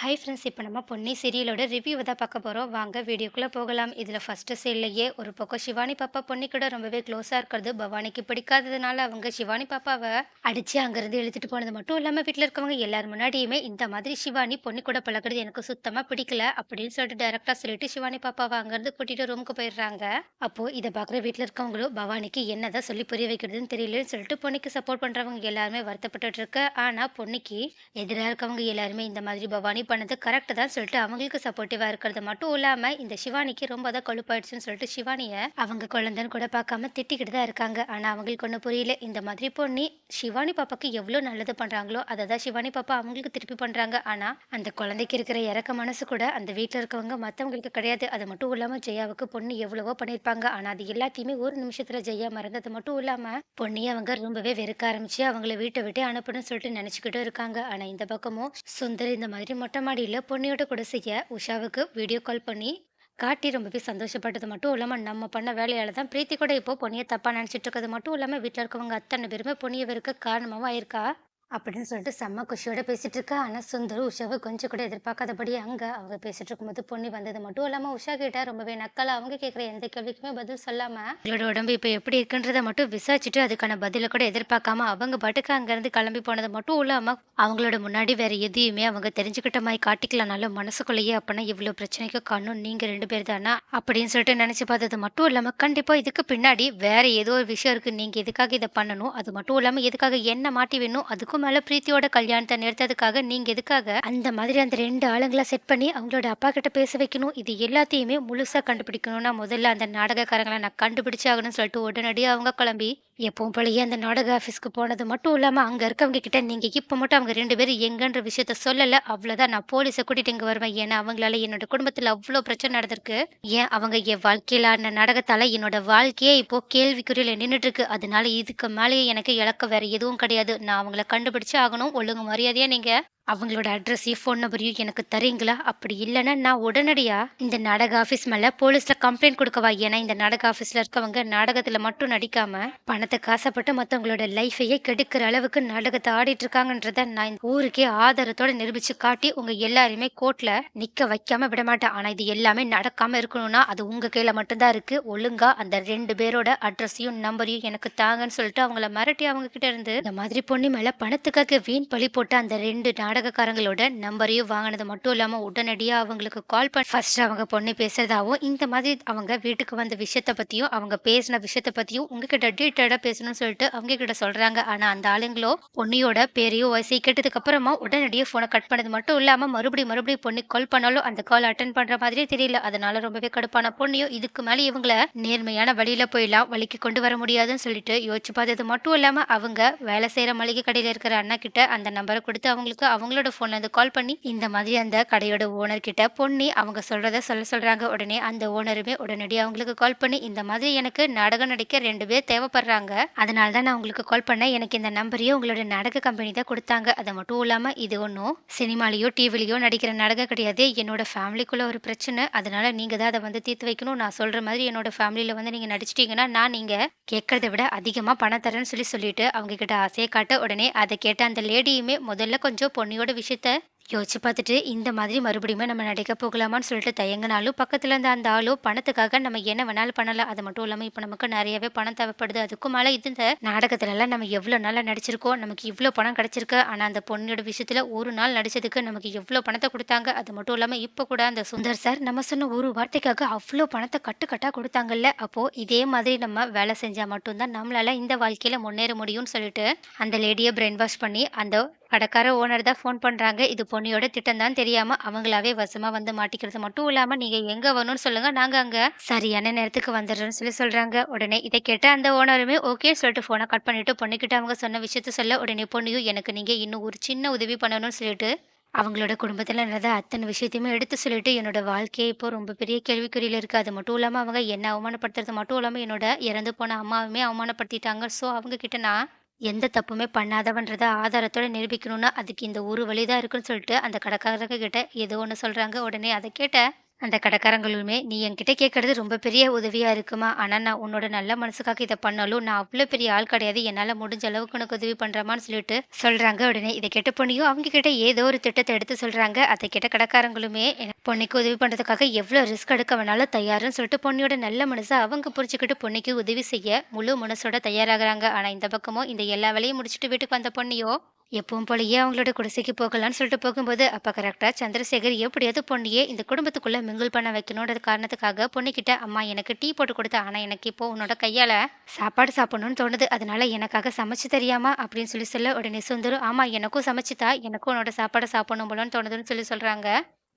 Hi friends இப்போ நம்ம பொன்னி சீரியலோட ரிவ்யூவை தான் பார்க்க போகிறோம் வாங்க வீடியோக்குள்ளே போகலாம். இதில் ஃபஸ்ட்டு சீன்லேயே ஒரு பக்கம் சிவானி பாப்பா பொன்னி கூட ரொம்பவே க்ளோஸாக இருக்கிறது. பவானிக்கு பிடிக்காததுனால அவங்க சிவானி பாப்பாவை அடித்து அங்கேருந்து எழுத்துட்டு போனது மட்டும் இல்லாமல் வீட்டில் இருக்கவங்க எல்லார் முன்னாடியுமே இந்த மாதிரி சிவானி பொன்னி கூட பழகிறது எனக்கு சுத்தமாக பிடிக்கல அப்படின்னு சொல்லிட்டு டேரெக்டாக சொல்லிட்டு சிவானி பாப்பாவை அங்கேருந்து கூட்டிகிட்டு ரூமுக்கு போயிடுறாங்க. அப்போது இதை பார்க்குற வீட்டில் இருக்கவங்களும் பவானிக்கு என்னதான் சொல்லி புரிய வைக்கிறதுன்னு தெரியலன்னு சொல்லிட்டு பொன்னிக்கு சப்போர்ட் பண்ணுறவங்க எல்லாருமே வருத்தப்பட்டு இருக்க. ஆனால் பொன்னிக்கு எதிராக இருக்கவங்க எல்லாருமே இந்த மாதிரி பவானி பண்ணது கரெக்டு தான் சொல்லிட்டு அவங்களுக்கு சப்போர்ட்டிவாக இருக்கிறது மட்டும் இல்லாமல் இந்த சிவானிக்கு ரொம்ப தான் கொழுப்பாயிடுச்சுன்னு சொல்லிட்டு சிவானியை அவங்க குழந்தைன்னு கூட பார்க்காம திட்டிக்கிட்டு தான் இருக்காங்க. ஆனால் அவங்களுக்கு ஒன்றும் புரியல. இந்த மாதிரி பொண்ணி சிவானி பாப்பாக்கு எவ்வளோ நல்லது பண்ணுறாங்களோ அதை தான் சிவானி பாப்பா அவங்களுக்கு திருப்பி பண்ணுறாங்க ஆனால் அந்த குழந்தைக்கு இருக்கிற இறக்க மனசு கூட அந்த வீட்டில் இருக்கவங்க மற்றவங்களுக்கு கிடையாது. அது மட்டும் இல்லாமல் ஜெயாவுக்கு பொண்ணு எவ்வளவோ பண்ணியிருப்பாங்க. ஆனால் அது எல்லாத்தையுமே ஒரு நிமிஷத்தில் ஜெயா மறந்தது மட்டும் இல்லாமல் பொண்ணியை அவங்க ரொம்பவே வெறுக்க ஆரம்பிச்சு அவங்கள வீட்டை விட்டு அனுப்பணும்னு சொல்லிட்டு நினச்சிக்கிட்டும் இருக்காங்க. ஆனால் இந்த பக்கமும் சுந்தர் இந்த மாதிரி மட்டும் மொட்டை மாடியில் கூட செய்ய உஷாவுக்கு வீடியோ கால் பண்ணி காட்டி ரொம்பவே சந்தோஷப்பட்டது மட்டும் இல்லாமல் நம்ம பண்ண வேலையால் தான் பிரீத்தி கூட இப்போ பொண்ணியை தப்பாக நினச்சிட்டு இருக்கிறது மட்டும் இல்லாமல் வீட்டில் இருக்கவங்க அத்தனை பேருமே பொன்னியை வெறுக்க காரணமாகவும் ஆயிருக்கா? அப்படின்னு சொல்லிட்டு செம்ம குஷியோட பேசிட்டு இருக்கா. ஆனால் சுந்தர் உஷாவை கொஞ்சம் கூட எதிர்பார்க்காதபடி அங்கே அவங்க பேசிட்டு இருக்கும்போது பொண்ணி வந்தது மட்டும் இல்லாமல் உஷா கிட்ட ரொம்பவே நக்கலா அவங்க கேட்குற எந்த கேள்விக்குமே பதில் சொல்லாம அவங்களோட உடம்பு இப்போ எப்படி இருக்குன்றதை மட்டும் விசாரிச்சுட்டு அதுக்கான பதிலை கூட எதிர்பார்க்காம அவங்க பாட்டுக்கு அங்கேருந்து கிளம்பி போனது மட்டும் இல்லாமல் அவங்களோட முன்னாடி வேற எதையுமே அவங்க தெரிஞ்சுக்கிட்ட மாதிரி காட்டிக்கலனாலும் மனசுக்குள்ளேயே அப்படின்னா இவ்வளோ பிரச்சனைக்கு காணும் நீங்கள் ரெண்டு பேர் தானா அப்படின்னு சொல்லிட்டு நினச்சி பார்த்தது மட்டும் இல்லாமல் கண்டிப்பாக இதுக்கு பின்னாடி வேற ஏதோ ஒரு விஷயம் இருக்குது நீங்கள் எதுக்காக இதை பண்ணணும்? அது மட்டும் இல்லாமல் எதுக்காக என்ன மாட்டி வேணும்? அதுக்கும் மேலே பிரீத்தியோட கல்யாணத்தை நிறுத்ததுக்காக நீங்கள் எதுக்காக அந்த மாதிரி அந்த ரெண்டு ஆளுங்களை செட் பண்ணி அவங்களோட அப்பா கிட்ட பேச வைக்கணும்? இது எல்லாத்தையுமே முழுசாக கண்டுபிடிக்கணும்னா முதல்ல அந்த நாடகக்காரங்களை நான் கண்டுபிடிச்சாகணும்னு சொல்லிட்டு உடனடியாக அவங்க கிளம்பி எப்பவும் போலயே அந்த நாடக ஆஃபீஸ்க்கு போனது மட்டும் இல்லாமல் அங்கே இருக்கவங்க கிட்ட நீங்கள் இப்போ மட்டும் அவங்க ரெண்டு பேரும் எங்கன்ற விஷயத்த சொல்லலை. அவ்வளோதான் நான் போலீஸை கூட்டிட்டு இங்கே வருவேன். ஏன்னா அவங்களால என்னோட குடும்பத்தில் அவ்வளோ பிரச்சனை நடந்திருக்கு. ஏன்? அவங்க என் வாழ்க்கையில் ஆடின நாடகத்தால் என்னோட வாழ்க்கையே இப்போ கேள்விக்குறியில் நின்றுட்டு இருக்கு அதனால இதுக்கு மேலேயே எனக்கு இழக்க வேற எதுவும் கிடையாது. நான் அவங்கள கண்டுபிடிச்சு ஆகணும். ஒழுங்கு மரியாதையாக நீங்கள் அவங்களோட அட்ரஸையும் ஃபோன் நம்பரையும் எனக்கு தரீங்களா? அப்படி இல்லைன்னா நான் உடனடியாக இந்த நாடக ஆஃபீஸ் மேலே போலீஸில் கம்ப்ளைண்ட் கொடுக்கவா? ஏன்னா இந்த நாடக ஆஃபீஸில் இருக்கவங்க நாடகத்தில் மட்டும் நடிக்காமல் பணத்தை காசப்பட்டு மற்றவங்களோட லைஃபையே கெடுக்கிற அளவுக்கு நாடகத்தை ஆடிட்டு இருக்காங்கன்றத நான் இந்த ஊருக்கே ஆதாரத்தோட நிரூபித்து காட்டி உங்கள் எல்லாருமே கோர்ட்டில் நிற்க வைக்காமல் விட மாட்டேன். இது எல்லாமே நடக்காமல் இருக்கணும்னா அது உங்கள் கையில் மட்டும்தான் இருக்குது ஒழுங்காக அந்த ரெண்டு பேரோட அட்ரஸையும் நம்பரையும் எனக்கு தாங்கன்னு சொல்லிட்டு அவங்கள மிரட்டி அவங்க கிட்ட இருந்து இந்த மாதிரி பொண்ணு மேலே பணத்துக்காக வீண் பழி போட்டு அந்த ரெண்டு நாடகக்காரங்களோட நம்பரையும் வாங்கினது மட்டும் இல்லாம உடனடியா அவங்களுக்கு கால் பண்ணி ஃபர்ஸ்ட் அவங்க பொண்ணு பேசுறதாவும் இந்த மாதிரி அவங்க வீட்டுக்கு வந்த விஷயத்த பத்தியும் அவங்க பேசின விஷயத்த பத்தியும் உங்ககிட்ட டீட்டெயிலாக பேசணும்னு சொல்லிட்டு அவங்க கிட்ட சொல்றாங்க. ஆனா அந்த ஆளுங்களோ பொண்ணியோட பேரையும் வயசை கேட்டதுக்கு அப்புறமா உடனடியாக ஃபோனை கட் பண்ணது மட்டும் இல்லாம மறுபடியும் மறுபடியும் பொண்ணு கால் பண்ணாலும் அந்த கால் அட்டன் பண்ற மாதிரியே தெரியல. அதனால ரொம்பவே கடுப்பான பொண்ணையும் இதுக்கு மேலே இவங்களை நேர்மையான வழியில போயிடலாம் வழிக்கு கொண்டு வர முடியாதுன்னு சொல்லிட்டு யோசிச்சு பார்த்தது மட்டும் இல்லாம அவங்க வேலை செய்யற மளிகை கடையில இருக்கிற அண்ணா கிட்ட அந்த நம்பரை கொடுத்து அவங்களுக்கு அவங்க அவங்களோட போன்ல வந்து கால் பண்ணி இந்த மாதிரி அந்த கடையோட ஓனர்கிட்ட பொண்ணி அவங்க சொல்கிறத சொல்ல சொல்கிறாங்க உடனே அந்த ஓனருமே உடனடியாக அவங்களுக்கு கால் பண்ணி இந்த மாதிரி எனக்கு நாடகம் நடிக்க ரெண்டு பேர் தேவைப்படுறாங்க. அதனால தான் நான் உங்களுக்கு கால் பண்ணேன். எனக்கு இந்த நம்பரையும் உங்களோட நாடக கம்பெனி தான் கொடுத்தாங்க. அது மட்டும் இல்லாமல் இது ஒன்றும் சினிமாலேயோ டிவிலையோ நடிக்கிற நாடகம் கிடையாது. என்னோட ஃபேமிலிக்குள்ளே ஒரு பிரச்சனை. அதனால நீங்கள் தான் அதை வந்து தீர்த்து வைக்கணும். நான் சொல்கிற மாதிரி என்னோட ஃபேமிலியில் வந்து நீங்கள் நடிச்சிட்டிங்கன்னா நான் நீங்கள் கேட்கறத விட அதிகமாக பணம் தரேன்னு சொல்லி சொல்லிட்டு அவங்க கிட்ட ஆசையை காட்ட உடனே அதை கேட்ட அந்த லேடியுமே முதல்ல கொஞ்சம் பொண்ணு பொண்ணியோட விஷயத்த யோசிச்சு பார்த்துட்டு இந்த மாதிரி மறுபடியும் நம்ம நடிக்க போகலாமான்னு சொல்லிட்டு தயங்கினாலும் பக்கத்தில் இருந்த அந்த ஆளோ பணத்துக்காக நம்ம என்ன வேணாலும் பண்ணலாம். அது மட்டும் இல்லாமல் இப்போ நமக்கு நிறையவே பணம் தேவைப்படுது. அதுக்கும் மேலே இது இந்த நாடகத்துலலாம் நம்ம எவ்வளோ நாளாக நடிச்சிருக்கோம். நமக்கு இவ்வளோ பணம் கிடச்சிருக்கு. ஆனால் அந்த பொண்ணோட விஷயத்தில் ஒரு நாள் நடிச்சதுக்கு நமக்கு எவ்வளோ பணத்தை கொடுத்தாங்க. அது மட்டும் இல்லாமல் இப்போ கூட அந்த சுந்தர் சார் நம்ம சொன்ன ஒரு வார்த்தைக்காக அவ்வளோ பணத்தை கட்டுக்கட்டாக கொடுத்தாங்கல்ல. அப்போ இதே மாதிரி நம்ம வேலை செஞ்சால் மட்டும்தான் நம்மளால இந்த வாழ்க்கையில் முன்னேற முடியும்னு சொல்லிட்டு அந்த லேடியை பிரெயின் வாஷ் பண்ணி அந்த கடைக்கார ஓனர் தான் ஃபோன் பண்ணுறாங்க இது பொண்ணியோட திட்டம் தான் தெரியாமல் அவங்களாவே வசமாக வந்து மாட்டிக்கிறது. மட்டும் இல்லாமல் நீங்கள் எங்கே வரணும்னு சொல்லுங்கள் நாங்கள் அங்கே சரியான நேரத்துக்கு வந்துடுறோம்னு சொல்லி சொல்கிறாங்க உடனே இதை கேட்ட அந்த ஓனருமே ஓகே சொல்லிட்டு ஃபோனை கட் பண்ணிவிட்டு பொண்ணுக்கிட்ட அவங்க சொன்ன விஷயத்த சொல்ல உடனே பொண்ணியும் எனக்கு நீங்கள் இன்னும் ஒரு சின்ன உதவி பண்ணணும்னு சொல்லிட்டு அவங்களோட குடும்பத்தில் நடந்த அத்தனை விஷயத்தையுமே எடுத்து சொல்லிட்டு என்னோட வாழ்க்கையை இப்போ ரொம்ப பெரிய கேள்விக்குறியில் இருக்குது அது மட்டும் இல்லாமல் அவங்க என்ன அவமானப்படுத்துறது மட்டும் இல்லாமல் என்னோட இறந்து போன அம்மாவுமே அவமானப்படுத்திட்டாங்க. ஸோ அவங்க கிட்ட நான் எந்த தப்புமே பண்ணாதவன்றதை ஆதாரத்தோட நிரூபிக்கணும்னா அதுக்கு இந்த ஒரு வழி தான் இருக்குன்னு சொல்லிட்டு அந்த கடைக்காரங்க கிட்ட ஏதோ ஒன்று சொல்கிறாங்க உடனே அதை கேட்ட அந்த கடைக்காரங்களுமே நீ என்கிட்ட கேட்கறது ரொம்ப பெரிய உதவியாக இருக்குமா? ஆனால் நான் உன்னோட நல்ல மனசுக்காக இதை பண்ணாலும் நான் அவ்வளோ பெரிய ஆள் கிடையாது. என்னால் முடிஞ்ச அளவுக்கு உனக்கு உதவி பண்ணுறமான்னு சொல்லிட்டு சொல்கிறாங்க உடனே. இதை கேட்ட பொண்ணியும் அவங்க கிட்ட ஏதோ ஒரு திட்டத்தை எடுத்து சொல்கிறாங்க அதை கிட்ட கடைக்காரங்களுமே "எனக்கு பொண்ணுக்கு உதவி பண்ணுறதுக்காக எவ்வளோ ரிஸ்க் எடுக்க வேணாலும் தயாருன்னு சொல்லிட்டு பொண்ணியோட நல்ல மனசை அவங்க புரிஞ்சுக்கிட்டு பொண்ணுக்கு உதவி செய்ய முழு மனசோட தயாராகிறாங்க. ஆனால் இந்த பக்கமோ இந்த எல்லா வேலையும் முடிச்சுட்டு வீட்டுக்கு வந்த பொண்ணியோ எப்பவும் போலயே அவங்களோட குடிசைக்கு போகலான்னு சொல்லிட்டு போகும்போது அப்ப கரெக்டா சந்திரசேகர் எப்படியாவது பொண்ணியே இந்த குடும்பத்துக்குள்ள மிங்கிள் பண்ண வைக்கணுன்ற காரணத்துக்காக பொண்ணுக்கிட்ட அம்மா எனக்கு டீ போட்டு கொடுத்த ஆனா எனக்கு இப்போ உன்னோட கையால சாப்பாடு சாப்பிடணும்னு தோணுது. அதனால எனக்காக சமைச்சு தெரியாமா? அப்படின்னு சொல்லி சொல்ல உடனே சுந்தரும் ஆமா எனக்கும் சமைச்சுதா எனக்கும் உன்னோட சாப்பாடு சாப்பிடணும் போலன்னு தோணுதுன்னு சொல்லி சொல்றாங்க.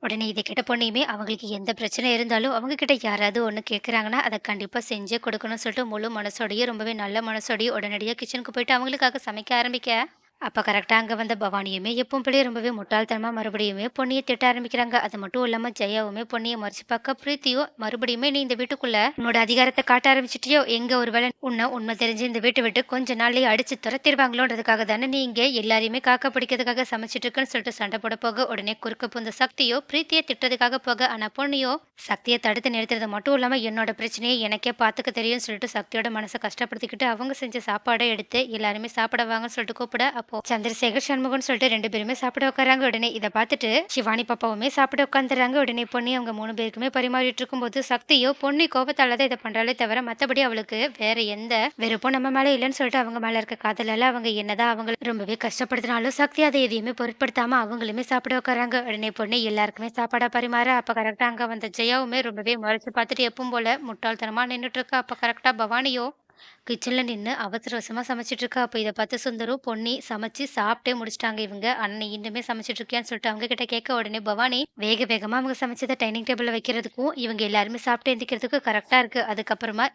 உடனே இதை கிட்ட பொண்ணையுமே அவங்களுக்கு எந்த பிரச்சனை இருந்தாலும் அவங்க கிட்ட யாராவது ஒன்று கேட்குறாங்கன்னா அதை கண்டிப்பாக செஞ்சே கொடுக்கணும்னு சொல்லிட்டு முழு மனசோடயே ரொம்பவே நல்ல மனசோடயே உடனடியாக கிச்சனுக்கு போயிட்டு அவங்களுக்காக சமைக்க ஆரம்பிக்க அப்போ கரெக்டாக அங்கே வந்த பவானியுமே எப்பவும் பிள்ளைய ரொம்பவே முட்டாள்தனமாக மறுபடியுமே பொண்ணியை திட்ட ஆரம்பிக்கிறாங்க. அது மட்டும் இல்லாமல் ஜெயாவுமே பொண்ணியை மறைச்சு பார்க்க பிரீத்தியோ மறுபடியுமே நீ இந்த வீட்டுக்குள்ள உன்னோட அதிகாரத்தை காட்ட ஆரம்பிச்சிட்டியோ? எங்க ஒருவேளை உன்னை உண்மை தெரிஞ்சு இந்த வீட்டை விட்டு கொஞ்ச நாள்லயே அடிச்சு துரத்திடுவாங்களோன்றதுக்காக தானே நீ இங்கே எல்லாரையுமே காக்க பிடிக்கிறதுக்காக சமைச்சிட்டு இருக்குன்னு சொல்லிட்டு சண்டை போட போக உடனே குறுக்க புந்த சக்தியோ பிரீத்தியை திட்டதுக்காக போக ஆனால் பொண்ணியோ சக்தியை தடுத்து நிறுத்துறது மட்டும் இல்லாமல் என்னோட பிரச்சனையை எனக்கே பார்த்துக்க தெரியும்னு சொல்லிட்டு சக்தியோட மனசை கஷ்டப்படுத்திக்கிட்டு அவங்க செஞ்ச சாப்பாடை எடுத்து எல்லாருமே சாப்பிட வாங்கன்னு சொல்லிட்டு கூப்பிட அப்போ சந்திரசேகர் சண்முகம்னு சொல்லிட்டு ரெண்டு பேருமே சாப்பிட உட்காராங்க உடனே இதை பார்த்துட்டு சிவானி பாப்பாவுமே சாப்பிட உட்காந்துறாங்க உடனே பொண்ணி அவங்க மூணு பேருக்குமே பரிமாறிட்டு இருக்கும்போது சக்தியோ பொண்ணு கோபத்தால தான் இதை பண்றாலே தவிர மத்தபடி அவளுக்கு வேற எந்த வெறுப்பும் நம்ம மேல இல்லைன்னு சொல்லிட்டு அவங்க மேல இருக்க காதலால அவங்க என்னதான் அவங்க ரொம்பவே கஷ்டப்படுத்தினாலும் சக்தி அதை எதையுமே பொருட்படுத்தாம அவங்களுமே சாப்பிட உட்காராங்க உடனே பொண்ணு எல்லாருக்குமே சாப்பாடா பரிமாற அப்ப கரெக்டா அங்க வந்த ஜெயாவுமே ரொம்பவே முறைச்சு பார்த்துட்டு எப்பவும் போல முட்டாள்தனமா நின்றுட்டு இருக்கா? அப்ப கரெக்டா பவானியோ கிச்சனில் நின்று அவசர அவசரமாக சமைச்சிட்ருக்கா. அப்போ இதை பார்த்து சுந்தரும் பொன்னி சமைச்சு சாப்பிட்டே முடிச்சிட்டாங்க இவங்க. அண்ணன் இன்னுமே சமைச்சிட்ருக்கியான்னு சொல்லிட்டு அவங்க கிட்ட கேட்க உடனே பவானி வேக வேகமாக அவங்க சமைச்சதை டைனிங் டேபிளில் வைக்கிறதுக்கும் இவங்க எல்லாருமே சாப்பிட்டு எந்திக்கிறதுக்கும் கரெக்டாக இருக்குது அதுக்கப்புறமா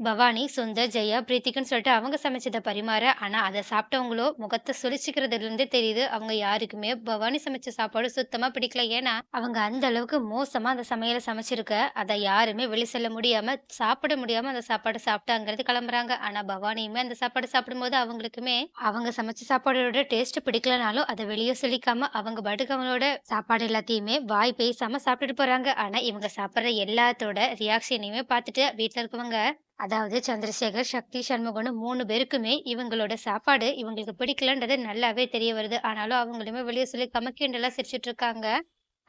பவானி சுந்தர் ஜெயா பிரீத்திக்குன்னு சொல்லிட்டு அவங்க சமைச்சதை பரிமாற ஆனால் அதை சாப்பிட்டவங்களோ முகத்தை சுழிச்சிக்கிறதுலேருந்தே தெரியுது. அவங்க யாருக்குமே பவானி சமைச்ச சாப்பாடு சுத்தமாக பிடிக்கல. ஏன்னா அவங்க அந்த அளவுக்கு மோசமாக அந்த சமையலை சமைச்சிருக்க. அதை யாருமே வெளி செல்ல முடியாமல் சாப்பிட முடியாமல் அந்த சாப்பாடு சாப்பிட்டாங்கிறது கிளம்புறாங்க ஆனா பவானியுமே அந்த சாப்பாடு சாப்பிடும்போது அவங்களுக்குமே அவங்க சமைச்ச சாப்பாடோட டேஸ்ட் பிடிக்கலனாலும் அதை வெளியே சொல்லிக்காம அவங்க பாட்டுக்கு அவங்களோட சாப்பாடு எல்லாத்தையுமே வாய் பேசாம சாப்பிட்டுட்டு போறாங்க. ஆனா இவங்க சாப்பிட்ற எல்லாத்தோட ரியாக்ஷனையுமே பார்த்துட்டு வீட்டில் இருக்கவங்க அதாவது சந்திரசேகர் சக்தி சண்முகம்னு மூணு பேருக்குமே இவங்களோட சாப்பாடு இவங்களுக்கு பிடிக்கலன்றது நல்லாவே தெரிய வருது. ஆனாலும் அவங்களுமே வெளியே சொல்லி கமக்கிண்டெல்லாம் சிரிச்சிட்டு இருக்காங்க.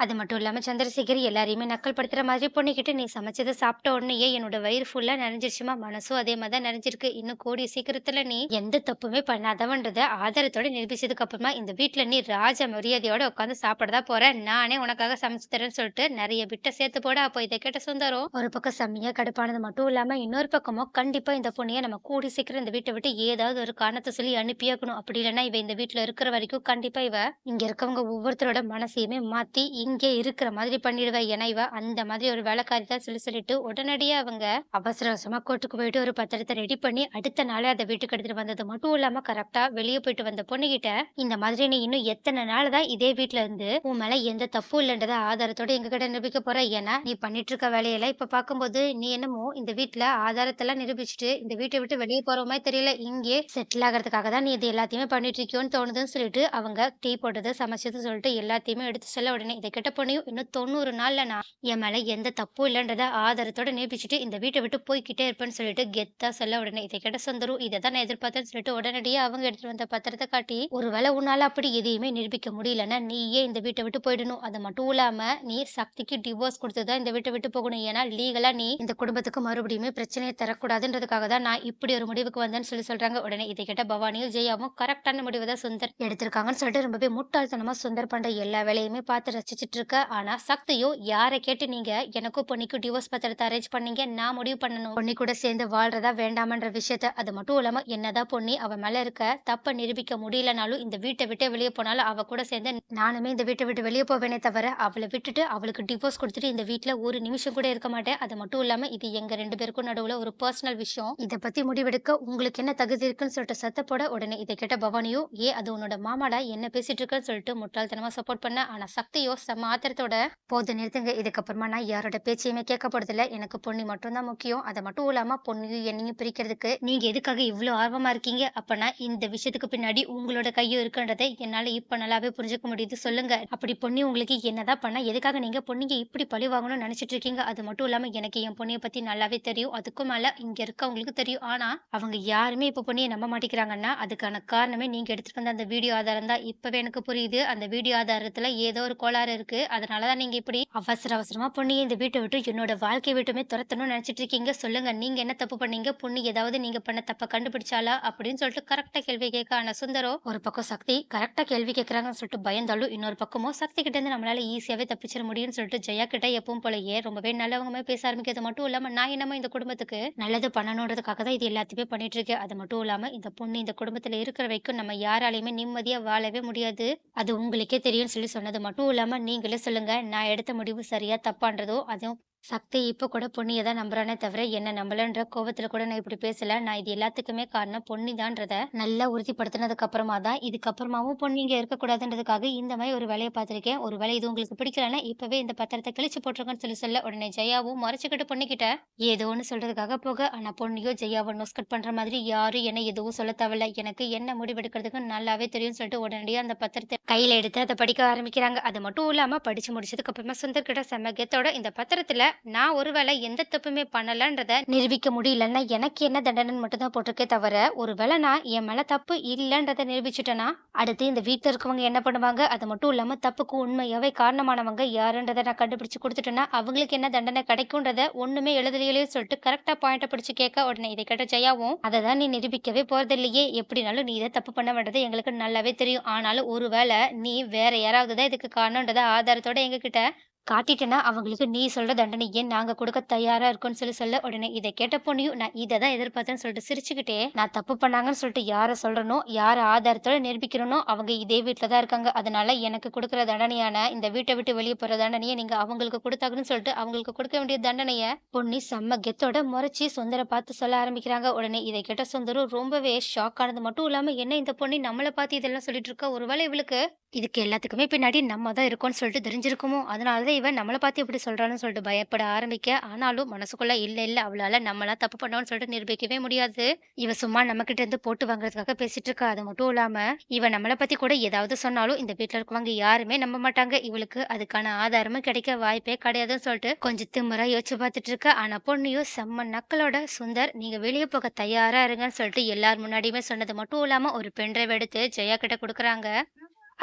அது மட்டும் இல்லாமல் சந்திரசேகர் எல்லாரையுமே நக்கல் படுத்துகிற மாதிரி பொண்ணுக்கிட்ட நீ சமைச்சதை சாப்பிட்ட உடனேயே என்னோட வயிறு ஃபுல்லாக நிறைஞ்சிருச்சுமா மனசும் அதே மாதிரி தான் நிறைஞ்சிருக்கு இன்னும் கூடிய சீக்கிரத்தில் நீ எந்த தப்புமே பண்ணாதவன்றத ஆதாரத்தோட நிரூபிச்சதுக்கு அப்புறமா இந்த வீட்டில் நீ ராஜ மரியாதையோட உட்காந்து சாப்பிடதா போற. நானே உனக்காக சமைச்சு தரேன்னு சொல்லிட்டு நிறைய பிட்ட சேர்த்து போட அப்போ இதை கேட்ட சுந்தரம். ஒரு பக்கம் செம்மையாக கடுப்பானது மட்டும் இல்லாமல் இன்னொரு பக்கமும் கண்டிப்பாக இந்த பொண்ணையை நம்ம கூடி சீக்கிரம் இந்த வீட்டை விட்டு ஏதாவது ஒரு காரணத்தை சொல்லி அனுப்பியாக்கணும் அப்படி இல்லைன்னா இவ இந்த வீட்டில் இருக்கிற வரைக்கும் கண்டிப்பாக இவ இங்கே இருக்கவங்க ஒவ்வொருத்தரோட மனசையுமே மாற்றி இங்க இங்கே இருக்கிற மாதிரி பண்ணிடுவா ஏன்னா இவ அந்த மாதிரி ஒரு வேலைக்காரி தான் சொல்லி சொல்லிட்டு உடனடியாக அவங்க அவசர அவசரமாக கோர்ட்டுக்கு போயிட்டு ஒரு பத்திரத்தை ரெடி பண்ணி அடுத்த நாளே அதை வீட்டுக்கு எடுத்துட்டு வந்தது மட்டும் இல்லாமல் கரெக்டாக வெளியே போயிட்டு வந்த பொண்ணுகிட்ட இந்த மாதிரி நீ இன்னும் எத்தனை நாள் தான் இதே வீட்டில் இருந்து உன் மேலே எந்த தப்பும் இல்லைன்றத ஆதாரத்தோட எங்ககிட்ட நிரூபிக்க போற? ஏன்னா நீ பண்ணிட்டு இருக்க வேலையெல்லாம் இப்போ பார்க்கும்போது நீ என்னமோ இந்த வீட்டில் ஆதாரத்தெல்லாம் நிரூபிச்சுட்டு இந்த வீட்டை விட்டு வெளியே போகிறோமே மாதிரி தெரியல. இங்கே செட்டில் ஆகிறதுக்காக தான் நீ இது எல்லாத்தையுமே பண்ணிட்டு இருக்கியோன்னு தோணுதுன்னு சொல்லிட்டு அவங்க டீ போட்டது சமைச்சது சொல்லிட்டு எல்லாத்தையுமே எடுத்து செல்ல உடனே இதை கிட்ட பொண்ணையும் இன்னும் தொண்ணூறு நாள்ல நான் என் மேல எந்த தப்பும் இல்லைன்றத ஆதாரத்தோட நிரூபிச்சுட்டு இந்த வீட்டை விட்டு போய்க்கிட்டே இருப்பேன்னு சொல்லிட்டு கெத்தா சொல்ல உடனே இதை கிட்ட சுந்தரும் இதை தான் நான் எதிர்பார்த்தேன்னு சொல்லிட்டு உடனடியே அவங்க எடுத்துட்டு வந்த பத்திரத்தை காட்டி ஒருவேளை உன்னால அப்படி எதையுமே நிரூபிக்க முடியலன்னா நீயே இந்த வீட்டை விட்டு போயிடணும். அது மட்டும் இல்லாம நீ சக்திக்கு டிவோர்ஸ் கொடுத்துதான் இந்த வீட்டை விட்டு போகணும். ஏன்னா லீகலா நீ இந்த குடும்பத்துக்கு மறுபடியுமே பிரச்சனையை தரக்கூடாதுன்றதுக்காக தான் நான் இப்படி ஒரு முடிவுக்கு வந்தேன்னு சொல்லி சொல்றாங்க. உடனே இதை கிட்ட பவானியும் ஜெயாவும் கரெக்டான முடிவு தான் சுந்தர் எடுத்திருக்காங்கன்னு சொல்லிட்டு ரொம்பவே முட்டாள்தனமா சுந்தர் பண்ற எல்லா வேலையுமே பார்த்து ரசிச்சு இருக்க ஆனா சக்தியோ யாரை கேட்டு நீங்க எனக்கும் பொண்ணிக்கும் டிவோர்ஸ் பத்திரத்தை அரேஞ்ச் பண்ணீங்க நான் முடிவு பண்ணணும். பொண்ணி கூட சேர்ந்து வாழ்றதா வேண்டாமன்ற விஷயத்த அது மட்டும் இல்லாம என்னதான் பொண்ணி அவ மேல இருக்க தப்ப நிரூபிக்க முடியலனாலும் இந்த வீட்டை விட்டு வெளியே போனாலும் அவ கூட சேர்ந்து நானுமே இந்த வீட்டை விட்டு வெளியே போவேனே தவிர அவளை விட்டுட்டு அவளுக்கு டிவோர்ஸ் கொடுத்துட்டு இந்த வீட்டில் ஒரு நிமிஷம் கூட இருக்க மாட்டேன். அது மட்டும் இல்லாம இது எங்க ரெண்டு பேருக்கும் நடுவுல ஒரு பர்சனல் விஷயம். இதை பத்தி முடிவெடுக்க உங்களுக்கு என்ன தகுதி இருக்குன்னு சொல்லிட்டு சத்த போட உடனே இதை கேட்ட பவானியோ ஏ அது உன்னோட மாமாடா என்ன பேசிட்டு இருக்கன்னு சொல்லிட்டு முட்டாள்தனமா சப்போர்ட் பண்ண. ஆனா சக்தியோ மாத்திரத்தோட ஆத்திரத்தோட போது நிறுத்துங்க. இதுக்கப்புறமா நான் யாரோட பேச்சையுமே கேட்க போறதில்ல எனக்கு பொண்ணு மட்டும்தான் முக்கியம். அதை மட்டும் இல்லாம பொண்ணையும் என்னையும் பிரிக்கிறதுக்கு நீங்க எதுக்காக இவ்வளவு ஆர்வமா இருக்கீங்க? அப்பனா இந்த விஷயத்துக்கு பின்னாடி உங்களோட கையும் இருக்குன்றதை என்னால இப்ப நல்லாவே புரிஞ்சுக்க முடியுது. சொல்லுங்க. அப்படி பொண்ணு உங்களுக்கு என்னதான் பண்ணா எதுக்காக நீங்க பொண்ணுங்க இப்படி பழி வாங்கணும்னு நினைச்சிட்டு இருக்கீங்க? அது மட்டும் இல்லாம எனக்கு என் பொண்ணைய பத்தி நல்லாவே தெரியும். அதுக்கும் மேல இங்க இருக்கவங்களுக்கு தெரியும். ஆனா அவங்க யாருமே இப்ப பொண்ணைய நம்ப மாட்டேங்கிறாங்கன்னா அதுக்கான காரணமே நீங்க எடுத்துட்டு வந்த அந்த வீடியோ ஆதாரம் தான். இப்பவே எனக்கு புரியுது. அந்த வீடியோ ஆதாரத்துல ஏதோ ஒரு கோளாறு இருக்கு. அதனாலதான் நீங்க இப்படி அவசர அவசரமா பொண்ணு இந்த வீட்டை விட்டு என்னோட வாழ்க்கை விட்டுமே துரத்தணும்னு நினைச்சிட்டு இருக்கீங்க. சொல்லுங்க நீங்க என்ன தப்பு பண்ணீங்க? பொண்ணு ஏதாவது நீங்க பண்ண தப்ப கண்டுபிடிச்சாலா அப்படின்னு சொல்லிட்டு கரெக்டா கேள்வி கேட்க ஆனா சுந்தரம் ஒரு பக்கம் சக்தி கரெக்டா கேள்வி கேட்கறாங்கன்னு சொல்லிட்டு பயந்தாலும் இன்னொரு பக்கமும் சக்தி கிட்ட இருந்து நம்மளால ஈஸியாவே தப்பிச்சிட முடியும்னு சொல்லிட்டு ஜெயா கிட்ட எப்பவும் போலயே ரொம்பவே நல்லவங்க பேச ஆரம்பிக்கிறது மட்டும் இல்லாம நான் என்னமோ இந்த குடும்பத்துக்கு நல்லது பண்ணணுன்றதுக்காக தான் இது எல்லாத்தையுமே பண்ணிட்டு இருக்கேன். அது மட்டும் இல்லாம இந்த பொண்ணு இந்த குடும்பத்துல இருக்கிற வரைக்கும் நம்ம யாராலையுமே நிம்மதியா வாழவே முடியாது. அது உங்களுக்கே தெரியும்னு சொல்லி சொன்னது மட்டும் இல்லாம நீங்களே சொல்லுங்க. நான் எடுத்த முடிவு சரியா தப்பான்றதோ அதுவும் சக்தி இப்போ கூட பொன்னியை தான் நம்புறானே தவிர என்ன நம்பலன்ற கோபத்தில் கூட நான் இப்படி பேசல. நான் இது எல்லாத்துக்குமே காரணம் பொன்னிதான்றத நல்லா உறுதிப்படுத்தினதுக்கு அப்புறமா தான். இதுக்கப்புறமாவும் பொண்ணு இங்க இருக்கக்கூடாதுன்றதுக்காக இந்த மாதிரி ஒரு வேலையை பார்த்திருக்கேன். ஒரு வேலை இது உங்களுக்கு பிடிக்கலன்னா இப்பவே இந்த பத்திரத்தை கிழிச்சு போட்டிருக்கேன்னு சொல்லி சொல்ல உடனே ஜெயாவும் மறைச்சுக்கிட்டு பொண்ணுக்கிட்ட ஏதோ ஒன்று சொல்றதுக்காக போக. ஆனா பொண்ணியோ ஜெயாவோ நோஸ் கட் பண்ற மாதிரி யாரும் என்ன எதுவும் சொல்ல தேவையில்ல. எனக்கு என்ன முடிவெடுக்கிறதுக்கு நல்லாவே தெரியும் சொல்லிட்டு உடனடியாக அந்த பத்திரத்தை கையில எடுத்து அதை படிக்க ஆரம்பிக்கிறாங்க. அது மட்டும் இல்லாம படிச்சு முடிச்சதுக்கு அப்புறமா சுந்தர்கிட்ட செம்ம கெத்தோட இந்த பத்திரத்துல நான் ஒருவேளை எந்த தப்புமே பண்ணலன்றத நிரூபிக்க முடியலன்னா எனக்கு என்ன தண்டனைன்னு மட்டும் தான் போட்டிருக்கே தவிர ஒருவேளை நான் என் மேல தப்பு இல்லைன்றத நிரூபிச்சுட்டேன்னா அடுத்து இந்த வீட்டில் இருக்கவங்க என்ன பண்ணுவாங்க? அது மட்டும் இல்லாம தப்புக்கு உண்மையாவே காரணமானவங்க யாருன்றதை நான் கண்டுபிடிச்சு கொடுத்துட்டேன்னா அவங்களுக்கு என்ன தண்டனை கிடைக்கும்ன்றத ஒண்ணுமே எழுதலையிலேயே சொல்லிட்டு கரெக்டா பாயிண்ட பிடிச்சு கேட்க உடனே இதை கேட்ட ஜெயாவும் அதை தான் நீ நிரூபிக்கவே போறது இல்லையே எப்படினாலும் நீ இதை தப்பு பண்ண வேண்டது எங்களுக்கு நல்லாவே தெரியும். ஆனாலும் ஒருவேளை நீ வேற யாராவது தான் இதுக்கு காரணன்றத ஆதாரத்தோட எங்ககிட்ட காட்டிட்டேன்னா அவங்களுக்கு நீ சொல்ற தண்டனையே நாங்க கொடுக்க தயாரா இருக்கோம்னு சொல்லி சொல்ல உடனே இதை கேட்ட பொண்ணையும் நான் இதை தான் எதிர்பார்த்தேன்னு சொல்லிட்டு சிரிச்சுக்கிட்டே நான் தப்பு பண்ணாங்கன்னு சொல்லிட்டு யாரை சொல்றனோ யாரை ஆதாரத்தோட நிரூபிக்கிறனோ அவங்க இதே வீட்டில் தான் இருக்காங்க. அதனால எனக்கு கொடுக்குற தண்டனையான இந்த வீட்டை விட்டு வெளியே போற தண்டனையை நீங்க அவங்களுக்கு கொடுத்தாங்கன்னு சொல்லிட்டு அவங்களுக்கு கொடுக்க வேண்டிய தண்டனையை பொண்ணி செம்ம கெத்தோட முறைச்சி சுந்தரை பார்த்து சொல்ல ஆரம்பிக்கிறாங்க. உடனே இதை கேட்ட சுந்தரும் ரொம்பவே ஷாக் ஆனது. மட்டும் இல்லாம என்ன இந்த பொண்ணு நம்மளை பார்த்து இதெல்லாம் சொல்லிட்டு இருக்கா? ஒருவேளை இவளுக்கு இதுக்கு எல்லாத்துக்குமே பின்னாடி நம்ம தான் இருக்கோம்னு சொல்லிட்டு தெரிஞ்சிருக்குமோ? அதனாலதான் இவன் நம்மளை பார்த்து எப்படி சொல்கிறான்னு சொல்லிட்டு பயப்பட ஆரம்பிக்க. ஆனாலும் மனசுக்குள்ள இல்லை இல்லை அவளால் நம்மளாம் தப்பு பண்ணோம்னு சொல்லிட்டு நிரூபிக்கவே முடியாது. இவன் சும்மா நம்மக்கிட்ட இருந்து போட்டு வாங்குறதுக்காக பேசிட்டு இருக்கா. அது மட்டும் இல்லாமல் இவன் நம்மளை பற்றி கூட ஏதாவது சொன்னாலும் இந்த வீட்டில் இருக்கவங்க யாருமே நம்ப மாட்டாங்க. இவளுக்கு அதுக்கான ஆதாரமும் கிடைக்க வாய்ப்பே கிடையாதுன்னு சொல்லிட்டு கொஞ்சம் திமுறை யோசிச்சு பார்த்துட்டு இருக்க. ஆனால் பொண்ணையும் செம்ம நக்களோட சுந்தர் நீங்கள் வெளியே போக தயாராக இருங்கன்னு சொல்லிட்டு எல்லார் முன்னாடியுமே சொன்னது மட்டும் இல்லாமல் ஒரு பென்ட்ரைவ் எடுத்து ஜெயா கிட்ட கொடுக்குறாங்க.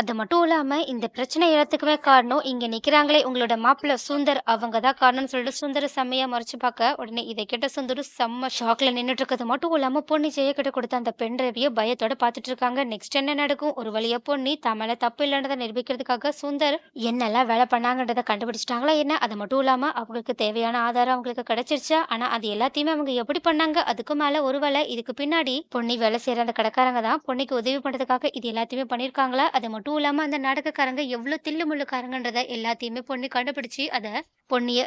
அது மட்டும் இல்லாமல் இந்த பிரச்சனை எல்லாத்துக்குமே காரணம் இங்கே நிற்கிறாங்களே உங்களோட மாப்பிள்ள சுந்தர் அவங்க தான் காரணம்னு சொல்லிட்டு சுந்தர செம்மையாக மறைச்சு பார்க்க உடனே இதை கேட்ட சுந்தரும் செம்ம ஷாக்ல நின்றுட்டு இருக்கிறது மட்டும் இல்லாமல் பொண்ணு ஜெய கிட்ட கொடுத்த அந்த பெண் ரவியை பயத்தோட பார்த்துட்டு இருக்காங்க. நெக்ஸ்ட் என்ன நடக்கும்? ஒரு வழியை பொண்ணு தமிழை தப்பு இல்லைன்றதை நிரூபிக்கிறதுக்காக சுந்தர் என்னெல்லாம் வேலை பண்ணாங்கன்றதை கண்டுபிடிச்சிட்டாங்களா என்ன? அது மட்டும் இல்லாமல் அவங்களுக்கு தேவையான ஆதாரம் அவங்களுக்கு கிடைச்சிருச்சா? ஆனால் அது எல்லாத்தையுமே அவங்க எப்படி பண்ணாங்க? அதுக்கு மேல ஒருவேளை இதுக்கு பின்னாடி பொண்ணு வேலை செய்கிற அந்த கடைக்காரங்க தான் பொண்ணுக்கு உதவி பண்ணுறதுக்காக இது எல்லாத்தையுமே பண்ணியிருக்காங்களா? அது மட்டும் இல்லாம அந்த நாடகக்காரங்க எவ்வளவு தில்லு முள்ளுக்காரங்கன்றத எல்லாத்தையுமே பொண்ணு கண்டுபிடிச்சு அதை பொன்னிய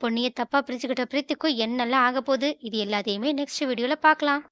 பொன்னிய தப்பா பிரிச்சுக்கிட்ட பிரீத்திக்கும் என்னெல்லாம் ஆக போகுது இது எல்லாத்தையுமே நெக்ஸ்ட் வீடியோல பார்க்கலாம்